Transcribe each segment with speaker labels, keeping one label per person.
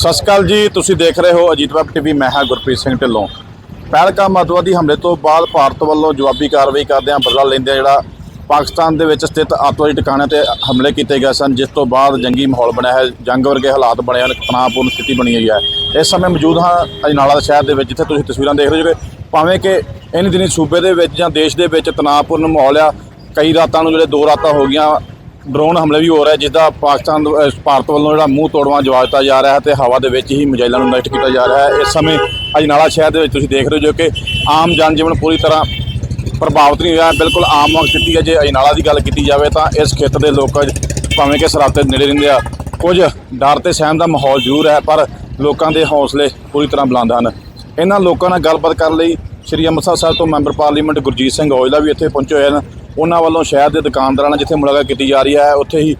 Speaker 1: ਸਤਿ ਸ਼੍ਰੀ ਅਕਾਲ ਜੀ, ਤੁਸੀਂ ਦੇਖ ਰਹੇ ਹੋ ਅਜੀਤ ਵੈਬ ਟੀਵੀ, ਮੈਂ ਹਾਂ ਗੁਰਪ੍ਰੀਤ ਸਿੰਘ ਢਿੱਲੋਂ। ਪਹਿਲਕਾਮ ਅੱਤਵਾਦੀ ਹਮਲੇ ਤੋਂ ਬਾਅਦ ਭਾਰਤ ਵੱਲੋਂ ਜਵਾਬੀ ਕਾਰਵਾਈ ਕਰਦਿਆਂ ਬਦਲਾ ਲੈਂਦਿਆਂ ਜਿਹੜਾ ਪਾਕਿਸਤਾਨ ਦੇ ਵਿੱਚ ਸਥਿਤ ਅੱਤਵਾਦੀ ਟਿਕਾਣਿਆਂ ਤੇ ਹਮਲੇ ਕੀਤੇ ਗਏ ਸਨ, ਜਿਸ ਤੋਂ ਬਾਅਦ ਜੰਗੀ ਮਾਹੌਲ ਬਣਿਆ ਹੈ, ਜੰਗ ਵਰਗੇ ਹਾਲਾਤ ਬਣੇ ਹਨ, ਤਣਾਅਪੂਰਨ ਸਥਿਤੀ ਬਣੀ ਹੋਈ ਹੈ। ਇਸ ਸਮੇਂ ਮੌਜੂਦ ਹਾਂ ਅਜਨਾਲਾ ਸ਼ਹਿਰ ਦੇ ਵਿੱਚ, ਜਿੱਥੇ ਤੁਸੀਂ ਤਸਵੀਰਾਂ ਦੇਖ ਰਹੇ ਹੋ ਭਾਵੇਂ ਕਿ ਇਹਨਾਂ ਦਿਨੀ ਸੂਬੇ ਦੇ ਵਿੱਚ ਜਾਂ ਦੇਸ਼ ਦੇ ਵਿੱਚ ਤਣਾਅਪੂਰਨ ਮਾਹੌਲ ਆ, ਕਈ ਰਾਤਾਂ ਨੂੰ ਜਿਹੜੇ ਦੋ ਰਾਤਾਂ ਹੋ ਗਈਆਂ ਡਰੋਨ ਹਮਲੇ ਵੀ ਹੋ ਰਹੇ ਜਿਸ ਦਾ ਪਾਕਿਸਤਾਨ ਭਾਰਤ ਵੱਲੋਂ ਜਿਹੜਾ ਮੂੰਹ ਤੋੜਵਾਂ ਜਵਾਬ ਦਿੱਤਾ ਜਾ ਰਿਹਾ ਹੈ ਤੇ ਹਵਾ ਦੇ ਵਿੱਚ ਹੀ ਮਿਜ਼ਾਈਲਾਂ ਨੂੰ ਨਸ਼ਟ ਕੀਤਾ ਜਾ ਰਿਹਾ ਹੈ। ਇਸ ਸਮੇਂ ਅਜਨਾਲਾ ਸ਼ਹਿਰ ਦੇ ਵਿੱਚ ਤੁਸੀਂ ਦੇਖ ਰਹੇ ਹੋ ਜੋ ਕਿ ਆਮ ਜਨਜੀਵਨ ਪੂਰੀ ਤਰ੍ਹਾਂ ਪ੍ਰਭਾਵਿਤ ਨਹੀਂ ਹੋਇਆ। ਬਿਲਕੁਲ ਆਮ ਵਾਂਗ ਸਥਿਤੀ ਹੈ। ਜੇ ਅਜਨਾਲਾ ਦੀ ਗੱਲ ਕੀਤੀ ਜਾਵੇ ਤਾਂ ਇਸ ਖੇਤਰ ਦੇ ਲੋਕ ਭਾਵੇਂ ਕਿ ਸਰਹੱਦ ਨੇੜੇ ਰਹਿੰਦੇ ਆ, ਕੁਝ ਡਰ ਤੇ ਸਹਿਮ ਦਾ ਮਾਹੌਲ ਜ਼ਰੂਰ ਹੈ, ਪਰ ਲੋਕਾਂ ਦੇ ਹੌਸਲੇ ਪੂਰੀ ਤਰ੍ਹਾਂ ਬੁਲੰਦ ਹਨ। ਇਹਨਾਂ ਲੋਕਾਂ ਨਾਲ ਗੱਲਬਾਤ ਕਰਨ ਲਈ ਸ਼੍ਰੀ ਅੰਮ੍ਰਿਤਸਰ ਸਾਹਿਬ ਤੋਂ ਮੈਂਬਰ ਪਾਰਲੀਮੈਂਟ ਗੁਰਜੀਤ ਸਿੰਘ ਔਜਲਾ ਵੀ ਇੱਥੇ ਪਹੁੰਚੇ ਹੋਏ ਹਨ। ਉਹਨਾਂ ਵੱਲੋਂ ਸ਼ਹਿਰ ਦੇ ਦੁਕਾਨਦਾਰਾਂ ਨਾਲ ਜਿੱਥੇ ਮੁਲਾਕਾਤ ਕੀਤੀ ਜਾ ਰਹੀ ਹੈ ਉੱਥੇ ਹੀ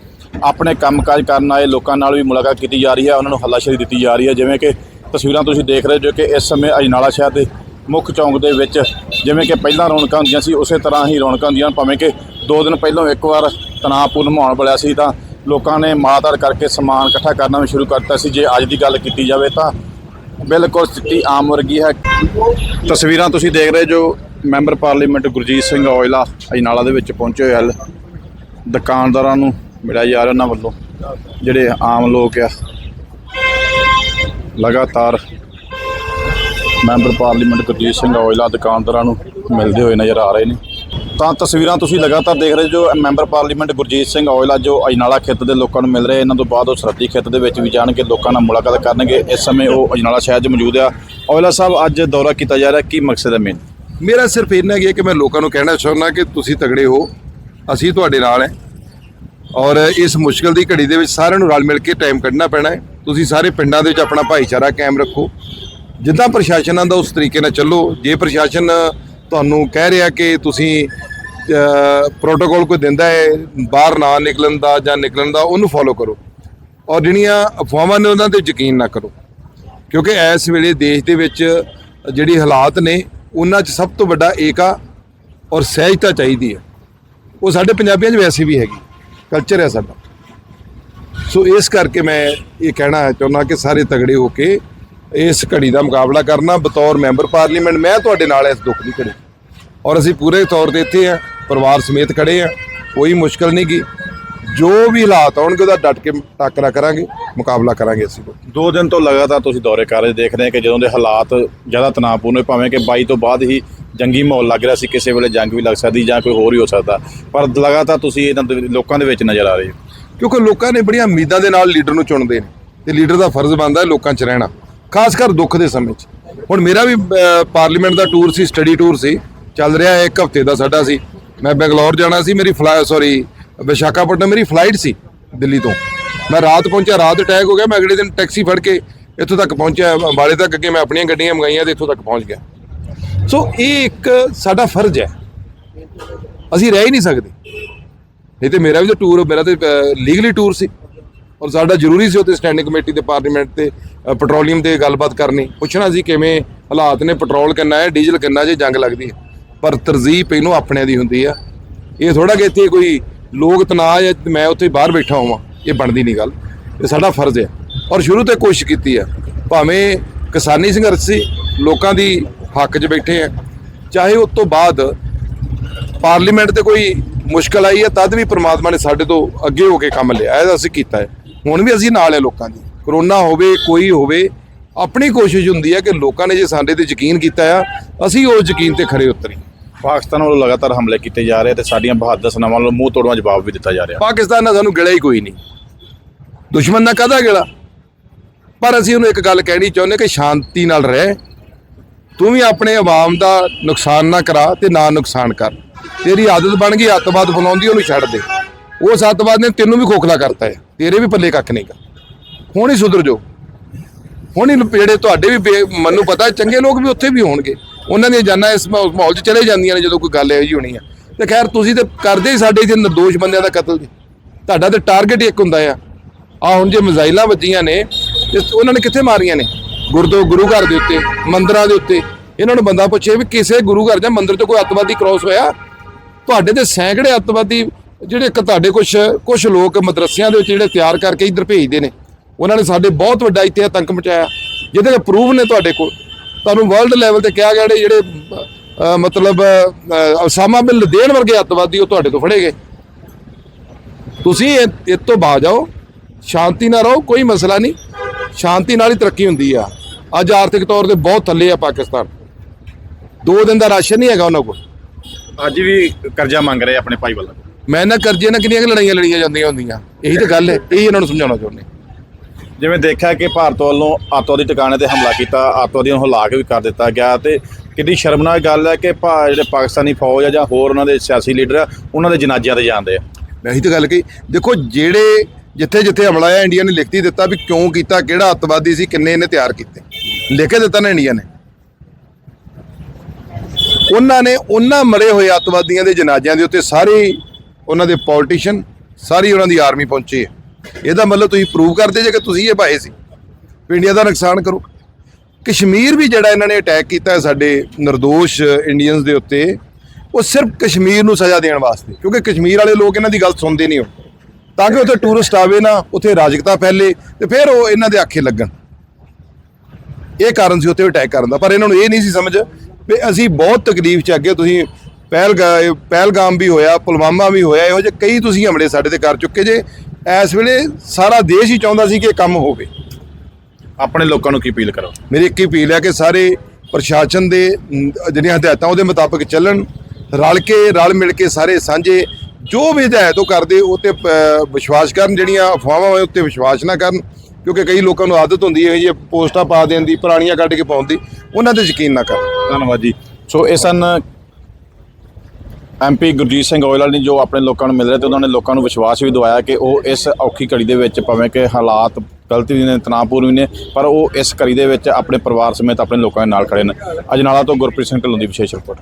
Speaker 1: ਆਪਣੇ ਕੰਮਕਾਜ ਕਰਨ ਆਏ ਲੋਕਾਂ ਨਾਲ ਵੀ ਮੁਲਾਕਾਤ ਕੀਤੀ ਜਾ ਰਹੀ ਹੈ ਉਹਨਾਂ ਨੂੰ ਹੱਲਾਸ਼ੇਰੀ ਦਿੱਤੀ ਜਾ ਰਹੀ ਹੈ। ਜਿਵੇਂ ਕਿ ਤਸਵੀਰਾਂ ਤੁਸੀਂ ਦੇਖ ਰਹੇ ਜੋ ਕਿ ਇਸ ਸਮੇਂ ਅਜਨਾਲਾ ਸ਼ਹਿਰ ਦੇ ਮੁੱਖ ਚੌਂਕ ਦੇ ਵਿੱਚ ਜਿਵੇਂ ਕਿ ਪਹਿਲਾਂ ਰੌਣਕਾਂ ਹੁੰਦੀਆਂ ਸੀ ਉਸੇ ਤਰ੍ਹਾਂ ਹੀ ਰੌਣਕਾਂ ਹੁੰਦੀਆਂ ਹਨ, ਭਾਵੇਂ ਕਿ ਦੋ ਦਿਨ ਪਹਿਲਾਂ ਇੱਕ ਵਾਰ ਤਣਾਅਪੂਰਨ ਮਾਹੌਲ ਬਣਿਆ ਸੀ ਤਾਂ ਲੋਕਾਂ ਨੇ ਮਾਤਾਰ ਕਰਕੇ ਸਮਾਨ ਇਕੱਠਾ ਕਰਨਾ ਵੀ ਸ਼ੁਰੂ ਕਰ ਦਿੱਤਾ ਸੀ। ਜੇ ਅੱਜ ਦੀ ਗੱਲ ਕੀਤੀ ਜਾਵੇ ਤਾਂ ਬਿਲਕੁਲ ਸਥਿਤੀ ਆਮ ਵਰਗੀ ਹੈ। ਤਸਵੀਰਾਂ ਤੁਸੀਂ ਦੇਖ ਰਹੇ ਜੋ ਮੈਂਬਰ ਪਾਰਲੀਮੈਂਟ ਗੁਰਜੀਤ ਸਿੰਘ ਔਜਲਾ ਅਜਨਾਲਾ ਦੇ ਵਿੱਚ ਪਹੁੰਚੇ ਹੋਏ ਹਨ। ਦੁਕਾਨਦਾਰਾਂ ਨੂੰ ਮਿਲਿਆ ਜਾ ਰਿਹਾ ਉਹਨਾਂ ਵੱਲੋਂ, ਜਿਹੜੇ ਆਮ ਲੋਕ ਆ, ਲਗਾਤਾਰ ਮੈਂਬਰ ਪਾਰਲੀਮੈਂਟ ਗੁਰਜੀਤ ਸਿੰਘ ਔਜਲਾ ਦੁਕਾਨਦਾਰਾਂ ਨੂੰ ਮਿਲਦੇ ਹੋਏ ਨਜ਼ਰ ਆ ਰਹੇ ਨੇ। ਤਾਂ ਤਸਵੀਰਾਂ ਤੁਸੀਂ ਲਗਾਤਾਰ ਦੇਖ ਰਹੇ ਜੋ ਮੈਂਬਰ ਪਾਰਲੀਮੈਂਟ ਗੁਰਜੀਤ ਸਿੰਘ ਔਜਲਾ ਜੋ ਅਜਨਾਲਾ ਖੇਤਰ ਦੇ ਲੋਕਾਂ ਨੂੰ ਮਿਲ ਰਹੇ, ਇਹਨਾਂ ਤੋਂ ਬਾਅਦ ਉਹ ਸਰਹੱਦੀ ਖੇਤਰ ਦੇ ਵਿੱਚ ਵੀ ਜਾਣਗੇ, ਲੋਕਾਂ ਨਾਲ ਮੁਲਾਕਾਤ ਕਰਨਗੇ। ਇਸ ਸਮੇਂ ਉਹ ਅਜਨਾਲਾ ਸ਼ਹਿਰ 'ਚ ਮੌਜੂਦ ਆ। ਔਜਲਾ ਸਾਹਿਬ, ਅੱਜ ਦੌਰਾ ਕੀਤਾ ਜਾ ਰਿਹਾ, ਕੀ ਮਕਸਦ ਹੈ ਮੇਨ
Speaker 2: ਮੇਰਾ ਸਿਰਫ ਇੰਨਾ ਹੀ ਹੈ ਕਿ ਮੈਂ ਲੋਕਾਂ ਨੂੰ ਕਹਿਣਾ ਚਾਹੁੰਦਾ ਕਿ ਤੁਸੀਂ ਤਗੜੇ ਹੋ, ਅਸੀਂ ਤੁਹਾਡੇ ਨਾਲ ਹੈ। ਔਰ ਇਸ ਮੁਸ਼ਕਲ ਦੀ ਘੜੀ ਦੇ ਵਿੱਚ ਸਾਰਿਆਂ ਨੂੰ ਰਲ ਮਿਲ ਕੇ ਟਾਈਮ ਕੱਢਣਾ ਪੈਣਾ ਹੈ। ਤੁਸੀਂ ਸਾਰੇ ਪਿੰਡਾਂ ਦੇ ਵਿੱਚ ਆਪਣਾ ਭਾਈਚਾਰਾ ਕਾਇਮ ਰੱਖੋ। ਜਿੱਦਾਂ ਪ੍ਰਸ਼ਾਸਨਾਂ ਦਾ ਉਸ ਤਰੀਕੇ ਨਾਲ ਚੱਲੋ, ਜੇ ਪ੍ਰਸ਼ਾਸਨ ਤੁਹਾਨੂੰ ਕਹਿ ਰਿਹਾ ਕਿ ਤੁਸੀਂ ਪ੍ਰੋਟੋਕੋਲ ਕੋਈ ਦਿੰਦਾ ਹੈ, ਬਾਹਰ ਨਾ ਨਿਕਲਣ ਦਾ ਜਾਂ ਨਿਕਲਣ ਦਾ, ਉਹਨੂੰ ਫੋਲੋ ਕਰੋ। ਔਰ ਜਿਹੜੀਆਂ ਅਫਵਾਹਾਂ ਨੇ ਉਹਨਾਂ ਤੇ ਯਕੀਨ ਨਾ ਕਰੋ। ਕਿਉਂਕਿ ਇਸ ਵੇਲੇ ਦੇਸ਼ ਦੇ ਵਿੱਚ ਜਿਹੜੀ ਹਾਲਾਤ ਨੇ ਉਹਨਾਂ 'ਚ ਸਭ ਤੋਂ ਵੱਡਾ ਏਕਾ ਔਰ ਸਹਿਜਤਾ ਚਾਹੀਦੀ ਹੈ। ਉਹ ਸਾਡੇ ਪੰਜਾਬੀਆਂ 'ਚ ਵੈਸੇ ਵੀ ਹੈਗੀ। ਕਲਚਰ ਹੈ ਸਾਡਾ। ਸੋ ਇਸ ਕਰਕੇ ਮੈਂ ਇਹ ਕਹਿਣਾ ਚਾਹੁੰਦਾ ਕਿ ਸਾਰੇ ਤਗੜੇ ਹੋ ਕੇ ਇਸ ਘੜੀ ਦਾ ਮੁਕਾਬਲਾ ਕਰਨਾ ਬਤੌਰ ਮੈਂਬਰ ਪਾਰਲੀਮੈਂਟ, ਮੈਂ ਤੁਹਾਡੇ ਨਾਲ ਇਸ ਦੁੱਖ ਦੀ ਘੜੀ। ਔਰ ਅਸੀਂ ਪੂਰੇ ਤੌਰ ਤੇ ਇੱਥੇ ਆ, ਪਰਿਵਾਰ ਸਮੇਤ ਖੜੇ ਆ, ਕੋਈ ਮੁਸ਼ਕਲ ਨਹੀਂ ਗੀ। ਜੋ ਵੀ ਹਾਲਾਤ ਆਉਣਗੇ ਉਹਦਾ ਡਟ ਕੇ ਟੱਕਰਾ ਕਰਾਂਗੇ ਮੁਕਾਬਲਾ ਕਰਾਂਗੇ ਅਸੀਂ
Speaker 1: ਦੋ ਦਿਨ ਤੋਂ ਲਗਾਤਾਰ ਤੁਸੀਂ ਦੌਰੇ ਕਰ ਰਹੇ ਦੇਖ ਰਹੇ ਹੋ ਕਿ ਜਦੋਂ ਦੇ ਹਾਲਾਤ ਜ਼ਿਆਦਾ ਤਣਾਅਪੂਰਨ ਹੋਏ ਭਾਵੇਂ ਕਿ 22 ਤੋਂ ਬਾਅਦ ਹੀ ਜੰਗੀ ਮਾਹੌਲ ਲੱਗ ਰਿਹਾ ਸੀ ਕਿਸੇ ਵੇਲੇ ਜੰਗ ਵੀ ਲੱਗ ਸਕਦੀ ਜਾਂ ਕੋਈ ਹੋਰ ਹੀ ਹੋ ਸਕਦਾ ਪਰ ਲਗਾਤਾਰ ਤੁਸੀਂ ਇਹਨਾਂ ਲੋਕਾਂ ਦੇ ਵਿੱਚ ਨਜ਼ਰ ਆ ਰਹੇ ਹੋ।
Speaker 2: ਕਿਉਂਕਿ ਲੋਕਾਂ ਨੇ ਬੜੀਆਂ ਉਮੀਦਾਂ ਦੇ ਨਾਲ ਲੀਡਰ ਨੂੰ ਚੁਣਦੇ ਨੇ ਤੇ ਲੀਡਰ ਦਾ ਫਰਜ਼ ਬਣਦਾ ਹੈ ਲੋਕਾਂ 'ਚ ਰਹਿਣਾ ਖਾਸ ਕਰ ਦੁੱਖ ਦੇ ਸਮੇਂ 'ਚ। ਹੁਣ ਮੇਰਾ ਵੀ ਪਾਰਲੀਮੈਂਟ ਦਾ ਟੂਰ ਸੀ ਸਟੱਡੀ ਟੂਰ ਸੀ ਚੱਲ ਰਿਹਾ ਹੈ ਇੱਕ ਹਫ਼ਤੇ ਦਾ ਸਾਡਾ ਸੀ। ਮੈਂ ਬੰਗਲੌਰ ਜਾਣਾ ਸੀ ਮੇਰੀ ਫਲਾਈ ਸੌਰੀ ਵਿਸ਼ਾਖਾਪਟਨਮ ਮੇਰੀ ਫਲਾਈਟ ਸੀ ਦਿੱਲੀ ਤੋਂ। ਮੈਂ ਰਾਤ ਪਹੁੰਚਿਆ, ਰਾਤ ਅਟੈਕ ਹੋ ਗਿਆ, ਮੈਂ ਅਗਲੇ ਦਿਨ ਟੈਕਸੀ ਫੜ ਕੇ ਇੱਥੋਂ ਤੱਕ ਪਹੁੰਚਿਆ, ਅੰਬਾਲੇ ਤੱਕ ਅੱਗੇ ਮੈਂ ਆਪਣੀਆਂ ਗੱਡੀਆਂ ਮੰਗਾਈਆਂ ਤੇ ਇੱਥੋਂ ਤੱਕ ਪਹੁੰਚ ਗਿਆ। ਸੋ ਇਹ ਇੱਕ ਸਾਡਾ ਫਰਜ਼ ਹੈ। ਅਸੀਂ ਰਹਿ ਹੀ ਨਹੀਂ ਸਕਦੇ। ਨਹੀਂ ਤੇ ਮੇਰਾ ਵੀ ਤਾਂ ਟੂਰ ਮੇਰਾ ਤੇ ਲੀਗਲੀ ਟੂਰ ਸੀ। ਔਰ ਸਾਡਾ ਜ਼ਰੂਰੀ ਸੀ ਉੱਥੇ ਸਟੈਂਡਿੰਗ ਕਮੇਟੀ ਤੇ ਪਾਰਲੀਮੈਂਟ ਤੇ ਪੈਟਰੋਲੀਅਮ ਤੇ ਗੱਲਬਾਤ ਕਰਨੀ। ਪੁੱਛਣਾ ਸੀ ਕਿਵੇਂ ਹਾਲਾਤ ਨੇ ਪੈਟਰੋਲ ਕਿੰਨਾ ਹੈ ਡੀਜ਼ਲ ਕਿੰਨਾ ਜੇ ਜੰਗ ਲੱਗਦੀ ਹੈ। ਪਰ ਤਰਜੀਹ ਪਹਿਲੋਂ ਆਪਣਿਆਂ ਦੀ ਹੁੰਦੀ ਆ। ਇਹ ਥੋੜਾ ਕਿ ਇੱਥੇ ਕੋਈ ਲੋਕ ਤਣਾਅ ਹੈ, ਮੈਂ ਉੱਥੇ ਬਾਹਰ ਬੈਠਾ ਹੋਵਾਂ, ਇਹ ਬਣਦੀ ਨਹੀਂ ਗੱਲ। ਇਹ ਸਾਡਾ ਫਰਜ਼ ਹੈ। ਔਰ ਸ਼ੁਰੂ ਤੋਂ ਕੋਸ਼ਿਸ਼ ਕੀਤੀ ਆ ਭਾਵੇਂ ਕਿਸਾਨੀ ਸੰਘਰਸ਼ ਸੀ ਲੋਕਾਂ ਦੀ ਹੱਕ 'ਚ ਬੈਠੇ ਆ ਚਾਹੇ ਉਸ ਤੋਂ ਬਾਅਦ ਪਾਰਲੀਮੈਂਟ ਤੇ ਕੋਈ ਮੁਸ਼ਕਲ ਆਈ ਹੈ, ਤਦ ਵੀ ਪ੍ਰਮਾਤਮਾ ਨੇ ਸਾਡੇ ਤੋਂ ਅੱਗੇ ਹੋ ਕੇ ਕੰਮ ਲਿਆ। ਇਹ ਅਸੀਂ ਕੀਤਾ ਹੈ। ਹੁਣ ਵੀ ਅਸੀਂ ਨਾਲ ਹੈ ਲੋਕਾਂ ਦੀ। ਕਰੋਨਾ ਹੋਵੇ, ਕੋਈ ਹੋਵੇ, ਆਪਣੀ ਕੋਸ਼ਿਸ਼ ਹੁੰਦੀ ਹੈ ਕਿ ਲੋਕਾਂ ਨੇ ਜੇ ਸਾਡੇ ਤੇ ਯਕੀਨ ਕੀਤਾ ਆ, ਅਸੀਂ ਉਸ ਯਕੀਨ ਤੇ ਖਰੇ ਉਤਰੀ
Speaker 1: ਪਾਕਿਸਤਾਨ ਵੱਲੋਂ ਲਗਾਤਾਰ ਹਮਲੇ ਕੀਤੇ ਜਾ ਰਹੇ ਤੇ ਸਾਡੀਆਂ ਬਹਾਦਰ ਸਨਾਵਾਂ ਵੱਲੋਂ ਮੂੰਹ ਤੋੜਵਾਂ ਜਵਾਬ ਵੀ ਦਿੱਤਾ ਜਾ ਰਿਹਾ।
Speaker 2: ਪਾਕਿਸਤਾਨ ਨਾਲ ਸਾਨੂੰ ਗਿਲਾ ਹੀ ਕੋਈ ਨਹੀਂ। ਦੁਸ਼ਮਣ ਨਾਲ ਕਾਹਦਾ ਗਿਲਾ? ਪਰ ਅਸੀਂ ਉਹਨੂੰ ਇੱਕ ਗੱਲ ਕਹਿਣੀ ਚਾਹੁੰਦੇ ਕਿ ਸ਼ਾਂਤੀ ਨਾਲ ਰਹਿ। ਤੂੰ ਵੀ ਆਪਣੇ ਆਵਾਮ ਦਾ ਨੁਕਸਾਨ ਨਾ ਕਰਾ ਤੇ ਨਾ ਨੁਕਸਾਨ ਕਰ। ਤੇਰੀ ਆਦਤ ਬਣ ਗਈ, ਅੱਤਵਾਦ ਫਲਾਉਂਦੀ ਉਹਨੂੰ ਛੱਡ ਦੇ। ਉਸ ਅੱਤਵਾਦ ਨੇ ਤੈਨੂੰ ਵੀ ਖੋਖਲਾ ਕਰਤਾ ਹੈ। ਤੇਰੇ ਵੀ ਪੱਲੇ ਕੱਖ ਨਹੀਂਗਾ। ਹੁਣ ਹੀ ਸੁਧਰ ਜੋ ਹੁਣ ਹੀ ਜਿਹੜੇ ਤੁਹਾਡੇ ਵੀ ਬੇ- ਮੈਨੂੰ ਪਤਾ, ਚੰਗੇ ਲੋਕ ਵੀ ਉੱਥੇ ਵੀ ਹੋਣਗੇ। ਉਹਨਾਂ ਦੀਆਂ ਜਾਨਾਂ ਇਸ ਮਾਹੌਲ 'ਚ ਚਲੇ ਜਾਂਦੀਆਂ ਨੇ ਜਦੋਂ ਕੋਈ ਗੱਲ ਇਹੋ ਜਿਹੀ ਹੋਣੀ ਆ। ਤੇ ਖੈਰ, ਤੁਸੀਂ ਤੇ ਕਰਦੇ ਹੀ ਸਾਡੇ ਜੇ ਨਿਰਦੋਸ਼ ਬੰਦਿਆਂ ਦਾ ਕਤਲ ਜੀ। ਤੁਹਾਡਾ ਤੇ ਟਾਰਗੇਟ ਹੀ ਇੱਕ ਹੁੰਦਾ ਆ। ਆ ਹੁਣ ਜੇ ਮਿਜ਼ਾਈਲਾਂ ਵੱਜੀਆਂ ਨੇ ਉਹਨਾਂ ਨੇ ਕਿੱਥੇ ਮਾਰੀਆਂ ਨੇ? ਗੁਰਦੋ ਗੁਰੂ ਘਰ ਦੇ ਉੱਤੇ, ਮੰਦਰਾਂ ਦੇ ਉੱਤੇ। ਇਹਨਾਂ ਨੂੰ ਬੰਦਾ ਪੁੱਛੇ ਵੀ ਕਿਸੇ ਗੁਰੂ ਘਰ ਜਾਂ ਮੰਦਿਰ 'ਚ ਕੋਈ ਅੱਤਵਾਦੀ ਕ੍ਰਾਸ ਹੋਇਆ? ਤੁਹਾਡੇ ਤੇ ਸੈਂਕੜੇ ਅੱਤਵਾਦੀ, ਜਿਹੜੇ ਤੁਹਾਡੇ ਕੁਝ ਕੁਝ ਲੋਕ ਮਦਰਸਿਆਂ ਦੇ ਵਿੱਚ ਜਿਹੜੇ ਤਿਆਰ ਕਰਕੇ ਇੱਧਰ ਭੇਜਦੇ ਨੇ। ਉਹਨਾਂ ਨੇ ਸਾਡੇ ਬਹੁਤ ਵੱਡਾ ਇੱਥੇ ਆਤੰਕ ਮਚਾਇਆ। ਜਿਹਦੇ ਪ੍ਰੂਫ ਨੇ ਤੁਹਾਡੇ ਕੋਲ। ਤੁਹਾਨੂੰ ਵਰਲਡ ਲੈਵਲ ਤੇ ਕਿਹਾ ਗਿਆ ਜਿਹੜੇ ਮਤਲਬ ਅ, ਉਸਾਮਾ ਬਿਨ ਲਦੇਨ ਵਰਗੇ ਅੱਤਵਾਦੀ ਉਹ ਤੁਹਾਡੇ ਤੋਂ ਫੜੇ ਗਏ ਤੁਸੀਂ ਇਹ ਤੋਂ ਬਾਜ ਜਾਓ ਸ਼ਾਂਤੀ ਨਾਲ ਰਹੋ ਕੋਈ ਮਸਲਾ ਨਹੀਂ। ਸ਼ਾਂਤੀ ਨਾਲ ਹੀ ਤਰੱਕੀ ਹੁੰਦੀ ਆ। ਅੱਜ ਆਰਥਿਕ ਤੌਰ ਤੇ ਬਹੁਤ ਥੱਲੇ ਆ ਪਾਕਿਸਤਾਨ। ਦੋ ਦਿਨ ਦਾ ਰਾਸ਼ਨ ਨਹੀਂ ਹੈਗਾ ਉਹਨਾਂ ਕੋਲ।
Speaker 1: ਅੱਜ ਵੀ ਕਰਜ਼ਾ ਮੰਗ ਰਹੇ ਆਪਣੇ ਭਾਈ ਵੱਲੋਂ।
Speaker 2: ਮੈਂ ਨਾ ਕਰਜ਼ੇ ਨਾਲ ਕਿੰਨੀਆਂ ਲੜਾਈਆਂ ਲੜੀਆਂ ਜਾਂਦੀਆਂ ਹੁੰਦੀਆਂ। ਇਹੀ ਤਾਂ ਗੱਲ ਹੈ ਇਹੀ ਇਹਨਾਂ ਨੂੰ ਸਮਝਾਉਣਾ ਚਾਹੁੰਦੇ
Speaker 1: ਜਿਵੇਂ ਦੇਖਿਆ ਕਿ ਭਾਰਤ ਵੱਲੋਂ ਆਤਵਾਦੀ ਟਿਕਾਣੇ ਤੇ ਹਮਲਾ ਕੀਤਾ ਆਤਵਾਦੀਆਂ ਨੂੰ ਹਿਲਾ ਕੇ ਵੀ ਕਰ ਦਿੱਤਾ ਗਿਆ ਤੇ ਕਿੰਨੀ ਸ਼ਰਮਨਾਕ ਗੱਲ ਹੈ ਕਿ ਭਾ ਜਿਹੜੇ ਪਾਕਿਸਤਾਨੀ ਫੌਜ ਆ ਜਾਂ ਹੋਰ ਉਹਨਾਂ ਦੇ ਸਿਆਸੀ ਲੀਡਰ ਆ, ਉਹਨਾਂ ਦੇ ਜਨਾਜ਼ਿਆਂ ਤੇ ਜਾਂਦੇ ਆ।
Speaker 2: ਮੈਂ ਇਹੀ ਤਾਂ ਗੱਲ ਕਹੀ, ਦੇਖੋ ਜਿਹੜੇ ਜਿੱਥੇ ਜਿੱਥੇ ਹਮਲਾ ਆਇਆ ਇੰਡੀਆ ਨੇ ਲਿਖਤੀ ਦਿੱਤਾ ਵੀ ਕਿਉਂ ਕੀਤਾ, ਕਿਹੜਾ ਅੱਤਵਾਦੀ ਸੀ, ਕਿੰਨੇ ਇਹਨੇ ਤਿਆਰ ਕੀਤੇ। ਲਿਖ ਕੇ ਦਿੱਤਾ ਨਾ ਇੰਡੀਆ ਨੇ। ਉਹਨਾਂ ਨੇ ਉਹਨਾਂ ਮਰੇ ਹੋਏ ਅੱਤਵਾਦੀਆਂ ਦੇ ਜਨਾਜ਼ਿਆਂ ਦੇ ਉੱਤੇ ਸਾਰੇ ਉਹਨਾਂ ਦੇ ਪੋਲੀਟੀਸ਼ੀਅਨ ਸਾਰੀ ਉਹਨਾਂ ਦੀ ਆਰਮੀ ਪਹੁੰਚੀ ਹੈ। ਇਹਦਾ ਮਤਲਬ ਤੁਸੀਂ ਪ੍ਰੂਵ ਕਰਦੇ ਜੇ ਕਿ ਤੁਸੀਂ ਇਹ ਪਾਏ ਸੀ। ਇੰਡੀਆ ਦਾ ਨੁਕਸਾਨ ਕਰੋ। ਕਸ਼ਮੀਰ ਵੀ ਜਿਹੜਾ ਇਹਨਾਂ ਨੇ ਅਟੈਕ ਕੀਤਾ ਸਾਡੇ નિર્ਦੋਸ਼ ਇੰਡੀਅਨਸ ਦੇ ਉੱਤੇ, ਉਹ ਸਿਰਫ ਕਸ਼ਮੀਰ ਨੂੰ ਸਜ਼ਾ ਦੇਣ ਵਾਸਤੇ, ਕਿਉਂਕਿ ਕਸ਼ਮੀਰ ਵਾਲੇ ਲੋਕ ਇਹਨਾਂ ਦੀ ਗੱਲ ਸੁਣਦੇ ਨਹੀਂ ਹੁਣ ਤਾਂ ਕਿ ਉੱਥੇ ਟੂਰਿਸਟ ਆਵੇ ਨਾ, ਉੱਥੇ ਰਾਜਕਤਾ ਫੈਲੇ ਤੇ ਫਿਰ ਉਹ ਇਹਨਾਂ ਦੇ ਆਖੇ ਲੱਗਣ। ਇਹ ਕਾਰਨ ਸੀ ਉੱਥੇ ਅਟੈਕ ਕਰਨ ਦਾ, ਪਰ ਇਹਨਾਂ ਨੂੰ ਇਹ ਨਹੀਂ ਸੀ ਸਮਝ ਵੀ ਅਸੀਂ ਬਹੁਤ ਤਕਲੀਫ ਚ ਅੱਗੇ ਤੁਸੀਂ ਪਹਿਲਗਾ ਪਹਿਲਗਾਮ ਵੀ ਹੋਇਆ, ਪੁਲਵਾਮਾ ਵੀ ਹੋਇਆ, ਇਹੋ ਜਿਹੇ ਕਈ ਤੁਸੀਂ ਹਮਲੇ ਸਾਡੇ ਤੇ ਕਰ ਚੁੱਕੇ ਜੇ। ਇਸ ਵੇਲੇ ਸਾਰਾ ਦੇਸ਼ ਹੀ ਚਾਹੁੰਦਾ ਸੀ ਕਿ ਇਹ ਕੰਮ ਹੋਵੇ।
Speaker 1: ਆਪਣੇ ਲੋਕਾਂ ਨੂੰ ਕੀ ਅਪੀਲ ਕਰੋ?
Speaker 2: ਮੇਰੀ ਇੱਕ ਹੀ ਅਪੀਲ ਹੈ ਕਿ ਸਾਰੇ ਪ੍ਰਸ਼ਾਸਨ ਦੇ ਜਿਹੜੀਆਂ ਹਦਾਇਤਾਂ ਉਹਦੇ ਮੁਤਾਬਕ ਚੱਲਣ ਰਲ ਕੇ ਰਲ ਮਿਲ ਕੇ ਸਾਰੇ ਸਾਂਝੇ ਜੋ ਵੀ ਹਦਾਇਤ ਉਹ ਕਰਦੇ ਉਹ ਤੇ ਵਿਸ਼ਵਾਸ ਕਰਨ ਜਿਹੜੀਆਂ ਅਫਵਾਹਾਂ ਹੋਏ ਉੱਤੇ ਵਿਸ਼ਵਾਸ ਨਾ ਕਰਨ ਕਿਉਂਕਿ ਕਈ ਲੋਕਾਂ ਨੂੰ ਆਦਤ ਹੁੰਦੀ ਹੈ ਇਹ ਪੋਸਟਾਂ ਪਾ ਦੇਣ ਦੀ ਪੁਰਾਣੀਆਂ ਕੱਢ ਕੇ ਪਾਉਣ ਦੀ ਉਹਨਾਂ ਤੇ ਯਕੀਨ ਨਾ ਕਰਨ।
Speaker 1: ਧੰਨਵਾਦ ਜੀ। ਸੋ ਇਹ ਸਨ ਐਮਪੀ ਗੁਰਜੀਤ ਸਿੰਘ ਔਜਲਾ ਨੇ ਜੋ ਆਪਣੇ ਲੋਕਾਂ ਨੂੰ ਮਿਲ ਰਹੇ ਤੇ ਉਹਨਾਂ ਨੇ ਲੋਕਾਂ ਨੂੰ ਵਿਸ਼ਵਾਸ ਵੀ ਦਿਵਾਇਆ ਕਿ ਉਹ ਇਸ ਔਖੀ ਘੜੀ ਦੇ ਵਿੱਚ ਭਾਵੇਂ ਕਿ ਹਾਲਾਤ ਗਲਤੀ ਵੀ ਨੇ, ਤਣਾਅਪੂਰਨ ਵੀ ਨੇ, ਪਰ ਉਹ ਇਸ ਘੜੀ ਦੇ ਵਿੱਚ ਆਪਣੇ ਪਰਿਵਾਰ ਸਮੇਤ ਆਪਣੇ ਲੋਕਾਂ ਦੇ ਨਾਲ ਖੜੇ ਨੇ। ਅਜਨਾਲਾ ਤੋਂ ਗੁਰਪ੍ਰੀਤ ਸਿੰਘ ਢਿੱਲੋਂ ਦੀ ਵਿਸ਼ੇਸ਼ ਰਿਪੋਰਟ।